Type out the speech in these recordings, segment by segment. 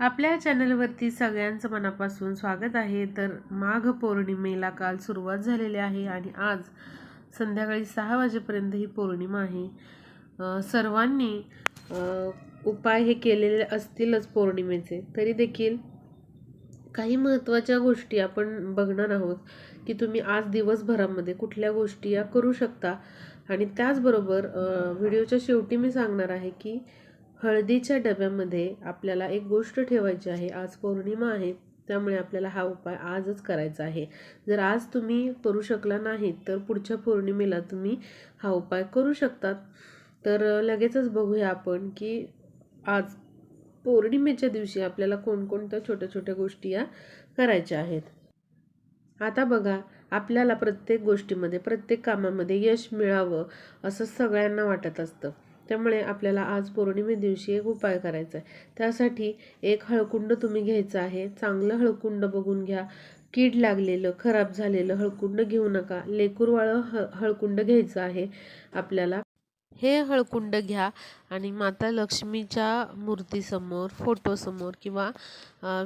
आपल्या चॅनलवरती सगळ्यांचं मनापासून स्वागत आहे. तर माघ पौर्णिमेला काल सुरुवात झालेली आहे आणि आज संध्याकाळी सहा वाजेपर्यंत ही पौर्णिमा आहे. सर्वांनी उपाय हे केलेले असतीलच पौर्णिमेचे. तरी देखील काही महत्त्वाच्या गोष्टी आपण बघणार आहोत की तुम्ही आज दिवसभरामध्ये कुठल्या गोष्टी या करू शकता. आणि त्याचबरोबर व्हिडिओच्या शेवटी मी सांगणार आहे की हळदीच्या डब्यामध्ये आपल्याला एक गोष्ट ठेवायची आहे. आज पौर्णिमा आहे त्यामुळे आपल्याला हा उपाय आजच करायचा आहे. जर आज तुम्ही करू शकला नाहीत तर पुढच्या पौर्णिमेला तुम्ही हा उपाय करू शकतात. तर लगेचच बघूया आपण की आज पौर्णिमेच्या दिवशी आपल्याला कोणकोणत्या छोट्या छोट्या गोष्टी या करायच्या आहेत. आता बघा आपल्याला प्रत्येक गोष्टीमध्ये प्रत्येक कामामध्ये यश मिळावं असं सगळ्यांना वाटत असतं. त्यामुळे आपल्याला आज पौर्णिमे दिवशी एक उपाय करायचा आहे त्यासाठी एक हळकुंड तुम्ही घ्यायचं आहे. चांगलं हळकुंड बघून घ्या. कीड लागलेलं खराब झालेलं हळकुंड घेऊ नका. लेकूरवाळं ह हळकुंड घ्यायचं आहे आपल्याला. हे हळकुंड घ्या आणि माता लक्ष्मीच्या मूर्तीसमोर फोटोसमोर किंवा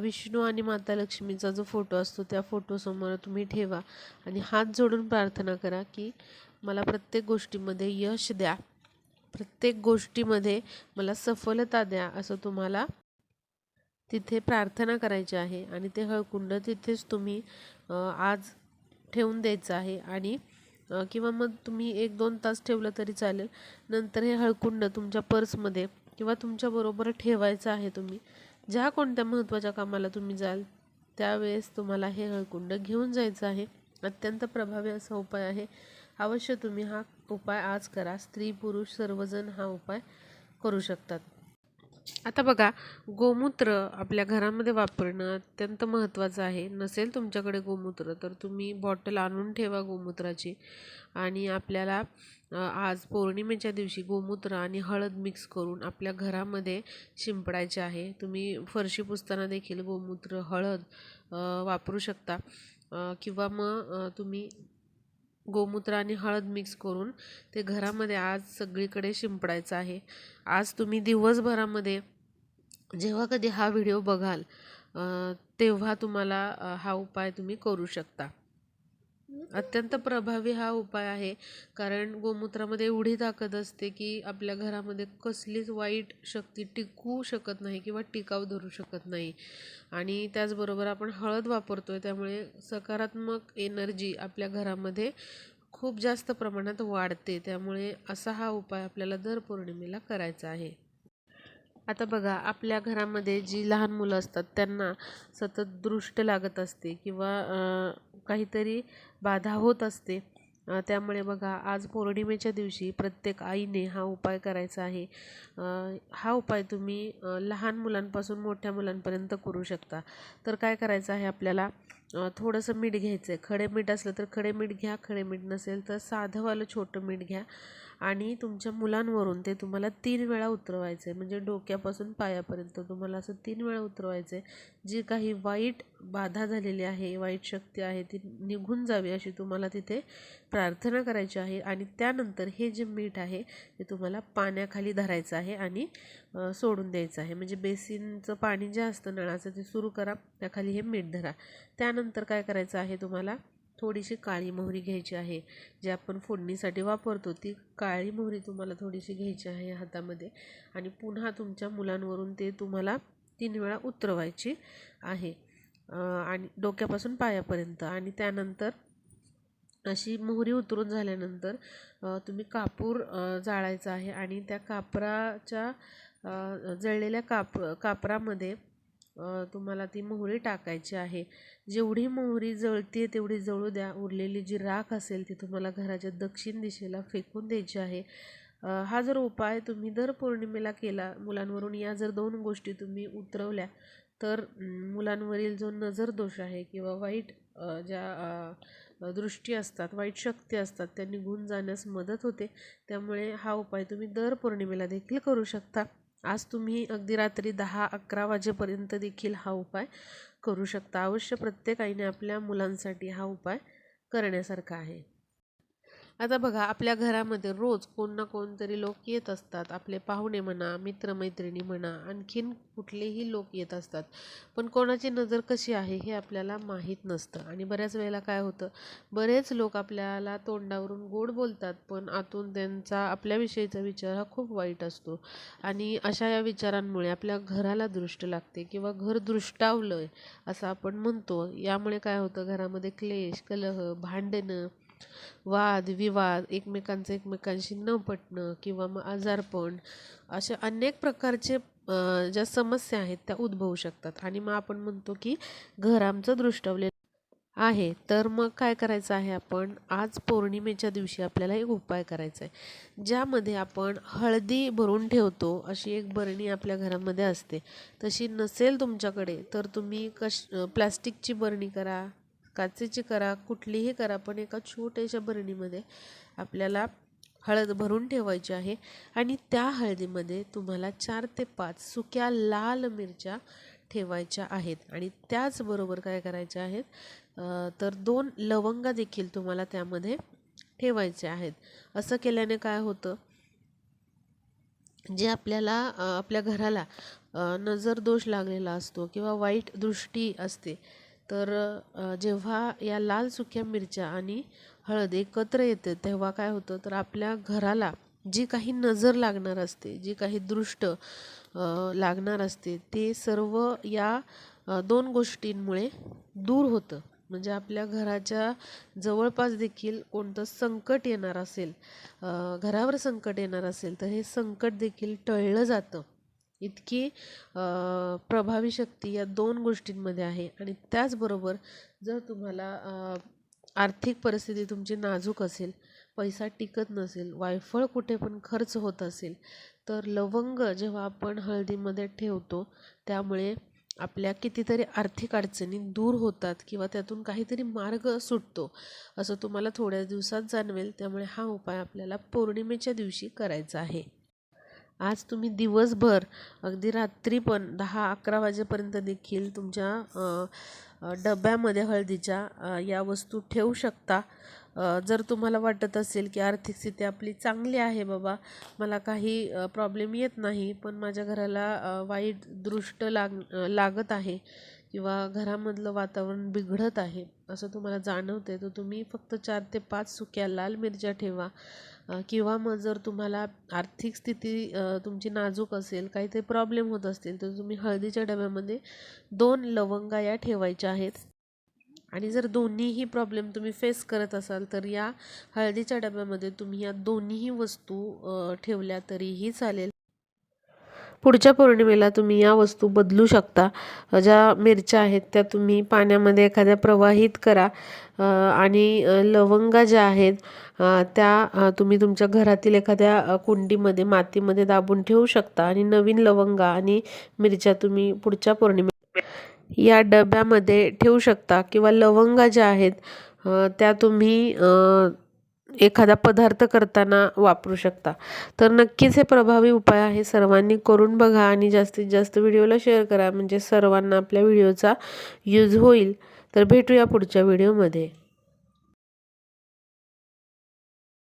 विष्णू आणि माता लक्ष्मीचा जो फोटो असतो त्या फोटोसमोर तुम्ही ठेवा. आणि हात जोडून प्रार्थना करा की मला प्रत्येक गोष्टीमध्ये यश द्या. प्रत्येक गोष्टीमध्ये मला सफलता द्या असं तुम्हाला तिथे प्रार्थना करायची आहे आणि ते हळकुंड तिथेच तुम्ही आज ठेवून द्यायचं आहे आणि किंवा मग तुम्ही एक दोन तास ठेवलं तरी चालेल. नंतर हे हळकुंड तुमच्या पर्समध्ये किंवा तुमच्याबरोबर ठेवायचं आहे तुम्ही. ज्या कोणत्या महत्त्वाच्या कामाला तुम्ही जाल त्यावेळेस तुम्हाला हे हळकुंड घेऊन जायचं आहे. अत्यंत प्रभावी असा उपाय आहे. अवश्य तुम्ही हा उपाय आज करा. स्त्री पुरुष सर्वजण हा उपाय करू शकतात. आता बघा गोमूत्र आपल्या घरामध्ये वापरणं अत्यंत महत्त्वाचं आहे. नसेल तुमच्याकडे गोमूत्र तर तुम्ही बॉटल आणून ठेवा गोमूत्राची. आणि आपल्याला आज पौर्णिमेच्या दिवशी गोमूत्र आणि हळद मिक्स करून आपल्या घरामध्ये शिंपडायचे आहे. तुम्ही फरशी पुसताना देखील गोमूत्र हळद वापरू शकता. किंवा मग तुम्ही गोमूत्र आणि हळद मिक्स करून ते घरामध्ये आज सगळीकडे शिंपडायचं आहे. आज तुम्ही दिवसभरामध्ये जेव्हा कधी हा व्हिडिओ बघाल तेव्हा तुम्हाला हा उपाय तुम्ही करू शकता. अत्यंत प्रभावी हा उपाय आहे. कारण गोमूत्रामध्ये एवढी ताकद असते की आपल्या घरामध्ये कसलीच वाईट शक्ती टिकू शकत नाही किंवा टिकाव धरू शकत नाही. आणि त्याचबरोबर आपण हळद वापरतो आहे त्यामुळे सकारात्मक एनर्जी आपल्या घरामध्ये खूप जास्त प्रमाणात वाढते. त्यामुळे असा हा उपाय आपल्याला दर पौर्णिमेला करायचा आहे. आता बघा आपल्या घरामध्ये जी लहान मुलं असतात त्यांना सतत दृष्ट लागत असते किंवा काहीतरी बाधा होत असते. त्यामुळे बघा आज पौर्णिमेच्या दिवशी प्रत्येक आईने हा उपाय करायचा आहे. हा उपाय तुम्ही लहान मुलांपासून मोठ्या मुलांपर्यंत करू शकता. तर काय करायचं आहे आपल्याला? थोडंसं मीठ घ्यायचं आहे खडे मीठ असलं तर खडे मीठ घ्या खडे मीठ नसेल तर साधंवालं छोटं मीठ घ्या. आणि तुमच्या मुलांवरून ते तुम्हाला तीन वेळा उतरवायचं. आहे म्हणजे डोक्यापासून पायापर्यंत तुम्हाला असं तीन वेळा उतरवायचं. आहे जी काही वाईट बाधा झालेली आहे वाईट शक्ती आहे ती निघून जावी अशी तुम्हाला तिथे प्रार्थना करायची आहे. आणि त्यानंतर हे जे मीठ आहे ते तुम्हाला पाण्याखाली धरायचं आहे आणि सोडून द्यायचं आहे. म्हणजे बेसिनचं पाणी जे असतं नळाचं ते सुरू करा. त्याखाली हे मीठ धरा. त्यानंतर काय करायचं आहे तुम्हाला? थोडीशी काळी मोहरी घ्यायची आहे. जी आपण फोडणीसाठी वापरतो ती काळी मोहरी तुम्हाला थोडीशी घ्यायची आहे हातामध्ये. आणि पुन्हा तुमच्या मुलांवरून ते तुम्हाला तीन वेळा उतरवायची आहे. आणि डोक्यापासून पायापर्यंत. आणि त्यानंतर अशी मोहरी उतरून झाल्यानंतर तुम्ही कापूर जाळायचं जाळायचा आहे. आणि त्या कापराच्या जळलेल्या काप कापरामध्ये तुम्हाला ती मोहरी टाकायची आहे. जेवढी मोहरी जळते तेवढी जळू द्या. उरलेली जी राख असेल ती तुम्हाला घराच्या दक्षिण दिशेला फेकून द्यायची आहे. हा जर उपाय तुम्ही दर पौर्णिमेला केला मुलांवरून या जर दोन गोष्टी तुम्ही उतरवल्या तर मुलांवरील जो नजर दोष आहे किंवा वाईट ज्या दृष्टी असतात वाईट शक्ती असतात त्या निघून जाण्यास मदत होते. त्यामुळे हा उपाय तुम्ही दर पौर्णिमेला देखील करू शकता. आज तुम्ही अगदी रात्री दहा अकरा वाजेपर्यंत देखील हा उपाय करू शकता. अवश्य प्रत्येक आईने आपल्या मुलांसाठी हा उपाय करण्यासारखा आहे. आता बघा आपल्या घरामध्ये रोज कोण ना कोणतरी लोक येत असतात. आपले पाहुणे म्हणा मित्रमैत्रिणी म्हणा आणखीन कुठलेही लोक येत असतात. पण कोणाची नजर कशी आहे हे आपल्याला माहीत नसतं. आणि बऱ्याच वेळेला काय होतं बरेच लोक आपल्याला तोंडावरून गोड बोलतात पण आतून त्यांचा आपल्याविषयीचा विचार हा खूप वाईट असतो. आणि अशा या विचारांमुळे आपल्या घराला दृष्ट लागते किंवा घर दृष्टावलं आहे असं आपण म्हणतो. यामुळे काय होतं घरामध्ये क्लेश कलह भांडणं वाद विवाद एकमेकांचं एकमेकांशी न पटणं किंवा मग आजारपण अशा अनेक प्रकारचे ज्या समस्या आहेत त्या उद्भवू शकतात. आणि मग आपण म्हणतो की घर आमचं दृष्टवले आहे. तर मग काय करायचं आहे आपण? आज पौर्णिमेच्या दिवशी आपल्याला एक उपाय करायचा आहे. ज्यामध्ये आपण हळदी भरून ठेवतो अशी एक बरणी आपल्या घरामध्ये असते. तशी नसेल तुमच्याकडे तर तुम्ही कश प्लॅस्टिकची बरणी करा. काचेची करा कुठलीही करा पण एका छोट्याशा बरणीमध्ये आपल्याला हळद भरून ठेवायची आहे आणि त्या हळदीमध्ये तुम्हाला चार ते पाच सुक्या लाल मिरच्या ठेवायच्या आहेत. आणि त्याचबरोबर काय करायच्या आहेत? तर दोन लवंगा देखील तुम्हाला त्यामध्ये ठेवायचे आहेत. असं केल्याने काय होतं? जे आपल्याला आपल्या घराला नजर दोष लागलेला असतो किंवा वाईट दृष्टी असते तर जेव्हा या लाल सुक्या मिरच्या आणि हळद एकत्र येते तेव्हा काय होतं? तर आपल्या घराला जी काही नजर लागणार असते जी काही दृष्ट लागणार असते ते सर्व या दोन गोष्टींमुळे दूर होतं. म्हणजे आपल्या घराच्या जवळपास देखील कोणतं संकट येणार असेल घरावर संकट येणार असेल तर हे संकट देखील टळलं जातं. इतकी प्रभावी शक्ती या दोन गोष्टींमध्ये आहे. आणि त्याचबरोबर जर तुम्हाला आर्थिक परिस्थिती तुमची नाजूक असेल पैसा टिकत नसेल वायफळ कुठे पण खर्च होत असेल तर लवंग जेव्हा आपण हळदीमध्ये ठेवतो त्यामुळे आपल्या कितीतरी आर्थिक अडचणी दूर होतात किंवा त्यातून काहीतरी मार्ग सुटतो असं तुम्हाला थोड्या दिवसात जाणवेल. त्यामुळे हा उपाय आपल्याला पौर्णिमेच्या दिवशी करायचा आहे. आज तुम्ही दिवसभर अगदी रात्री पण दहा अकरा वाजेपर्यंत देखील तुमच्या डब्यामध्ये हळदीच्या या वस्तू ठेवू शकता. जर तुम्हाला वाटत असेल की आर्थिक स्थिती आपली चांगली आहे बाबा मला काही प्रॉब्लेम येत नाही पण माझ्या घराला वाईट दृष्ट लाग लागत आहे किंवा घरामधलं वातावरण बिघडत आहे असं तुम्हाला जाणवते तर तुम्ही फक्त चार ते पाच सुक्या लाल मिरच्या ठेवा. किंवा मग जर तुम्हाला आर्थिक स्थिती तुमची नाजूक असेल काहीतरी प्रॉब्लेम होत असतील तर तुम्ही हळदीच्या डब्यामध्ये दोन लवंगा या ठेवायच्या आहेत. आणि जर दोन्हीही प्रॉब्लेम तुम्ही फेस करत असाल तर या हळदीच्या डब्यामध्ये तुम्ही या दोन्हीही वस्तू ठेवल्या तरीही चालेल. पुढच्या पौर्णिमेला तुम्ही या वस्तू बदलू शकता. ज्या मिरच्या आहेत त्या तुम्ही पाण्यामध्ये एखाद्या प्रवाहित करा. आणि लवंगा ज्या आहेत त्या तुम्ही तुमच्या घरातील एखाद्या कुंडीमध्ये मातीमध्ये दाबून ठेवू शकता. आणि नवीन लवंगा आणि मिरच्या तुम्ही पुढच्या पौर्णिमे या डब्यामध्ये ठेवू शकता. किंवा लवंगा ज्या आहेत त्या तुम्ही एखादा पदार्थ करताना वापरू शकता. तर नक्कीच हे प्रभावी उपाय आहे. सर्वांनी करून बघा आणि जास्तीत जास्त व्हिडिओला शेअर करा. म्हणजे सर्वांना आपल्या व्हिडिओचा यूज होईल. तर भेटूया पुढच्या व्हिडिओमध्ये.